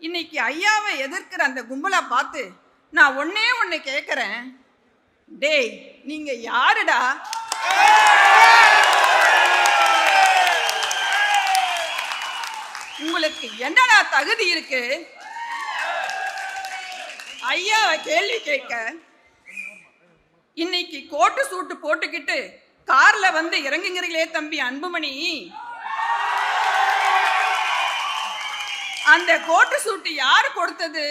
இன்னைக்கு ஐயாவை எதிர்க்கிற அந்த கும்பலை பார்த்து நான் ஒன்னே ஒன்று கேட்குறேன் டேய் நீங்க யாருடா? உங்களுக்கு என்னடா தகுதி இருக்கு? ஐயாவை கேள்வி கேட்க இன்னைக்கு கோட்டு சூட்டு போட்டுக்கிட்டு கார்ல வந்து இறங்குங்கிறீங்களே தம்பி அன்புமணி. அந்த கோட்டு சூட்டு யாரு கொடுத்தது?